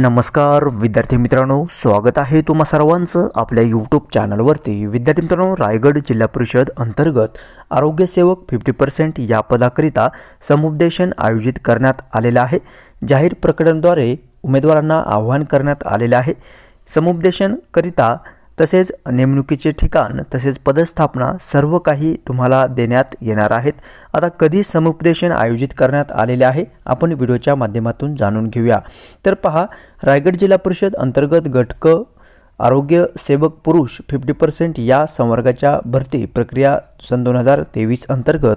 नमस्कार विद्यार्थी मित्रांनो स्वागत आहे तुम्हा सर्वांचं आपल्या यूट्यूब चॅनलवरती विद्यार्थी मित्रांनो रायगड जिल्हा परिषद अंतर्गत आरोग्यसेवक फिफ्टी पर्सेंट या पदाकरिता समुपदेशन आयोजित करण्यात आलेलं आहे. जाहीर प्रकटनाद्वारे उमेदवारांना आवाहन करण्यात आलेलं आहे. समुपदेशनकरिता तसेच नेमणुकीचे ठिकाण तसेच पदस्थापना सर्व काही तुम्हाला देण्यात येणार आहेत. आता कधी समुपदेशन आयोजित करण्यात आलेले आहे आपण व्हिडिओच्या माध्यमातून जाणून घेऊया. तर पहा रायगड जिल्हा परिषद अंतर्गत गटक आरोग्य सेवक पुरुष फिफ्टी पर्सेंट या संवर्गाच्या भरती प्रक्रिया सन दोन हजार तेवीस अंतर्गत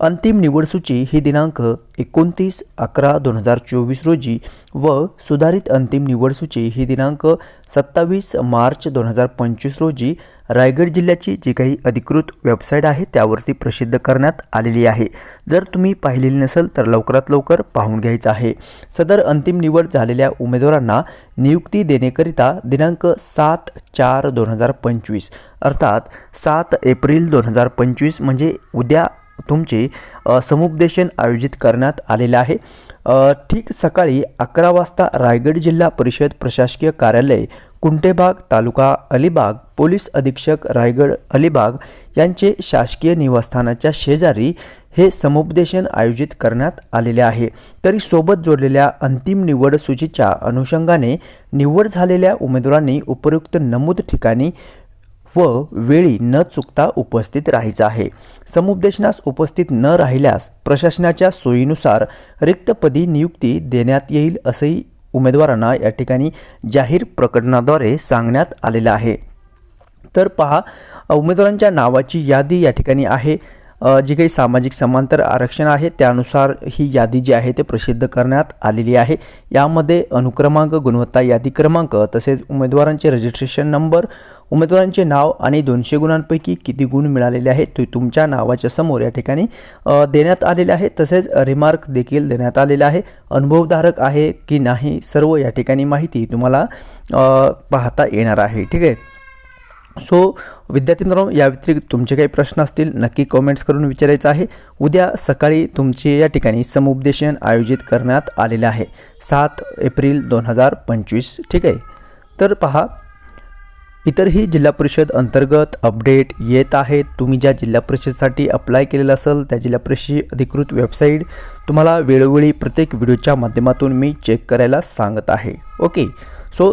अंतिम निवडसूची ही दिनांक एकोणतीस अकरा दोन हजार चोवीस रोजी व सुधारित अंतिम निवडसूची ही दिनांक सत्तावीस मार्च दोन हजार पंचवीस रोजी रायगड जिल्ह्याची जी काही अधिकृत वेबसाईट आहे त्यावरती प्रसिद्ध करण्यात आलेली आहे. जर तुम्ही पाहिलेली नसेल तर लवकरात लवकर पाहून घ्यायचं आहे. सदर अंतिम निवड झालेल्या उमेदवारांना नियुक्ती देण्याकरिता दिनांक सात चार दोन हजार पंचवीस अर्थात सात एप्रिल दोन हजार पंचवीस म्हणजे उद्या तुमचे समुपदेशन आयोजित करण्यात आलेलं आहे. ठीक सकाळी अकरा वाजता रायगड जिल्हा परिषद प्रशासकीय कार्यालय कुंटेबाग तालुका अलिबाग पोलीस अधीक्षक रायगड अलिबाग यांचे शासकीय निवासस्थानाच्या शेजारी हे समुपदेशन आयोजित करण्यात आलेले आहे. तरी सोबत जोडलेल्या अंतिम निवड सूचीच्या अनुषंगाने निवड झालेल्या उमेदवारांनी उपयुक्त नमूद ठिकाणी व वेळी न चुकता उपस्थित राहायचं आहे. समुपदेशनास उपस्थित न राहिल्यास प्रशासनाच्या सोयीनुसार रिक्तपदी नियुक्ती देण्यात येईल असंही उमेदवारांना या ठिकाणी जाहीर प्रकटनाद्वारे सांगण्यात आलेलं आहे. तर पहा उमेदवारांच्या नावाची यादी या ठिकाणी आहे. जी काही सामाजिक समांतर आरक्षण आहे त्यानुसार ही यादी जी आहे ते प्रसिद्ध करण्यात आलेली आहे. यामध्ये अनुक्रमांक गुणवत्ता यादी क्रमांक तसेच उमेदवारांचे रजिस्ट्रेशन नंबर उमेदवारांचे नाव आणि दोनशे गुणांपैकी किती गुण मिळालेले आहेत ते तुमच्या नावाच्या समोर या ठिकाणी देण्यात आलेले आहे. तसेच रिमार्क देखील देण्यात आलेला आहे. अनुभवधारक आहे की नाही सर्व या ठिकाणी माहिती तुम्हाला पाहता येणार आहे. ठीक आहे? सो विद्यार्थी मित्रांनो या व्यतिरिक्त तुमचे काही प्रश्न असतील नक्की कमेंट्स करून विचारायचं आहे. उद्या सकाळी तुमचे या ठिकाणी समुपदेशन आयोजित करण्यात आलेले आहे. सात एप्रिल दोन हजार पंचवीस ठीक आहे? तर पहा इतरही जिल्हा परिषद अंतर्गत अपडेट येत आहेत. तुम्ही ज्या जिल्हा परिषदसाठी अप्लाय केलेलं असेल त्या जिल्हा परिषद अधिकृत वेबसाईट तुम्हाला वेळोवेळी प्रत्येक व्हिडिओच्या माध्यमातून मी चेक करायला सांगत आहे. Okay so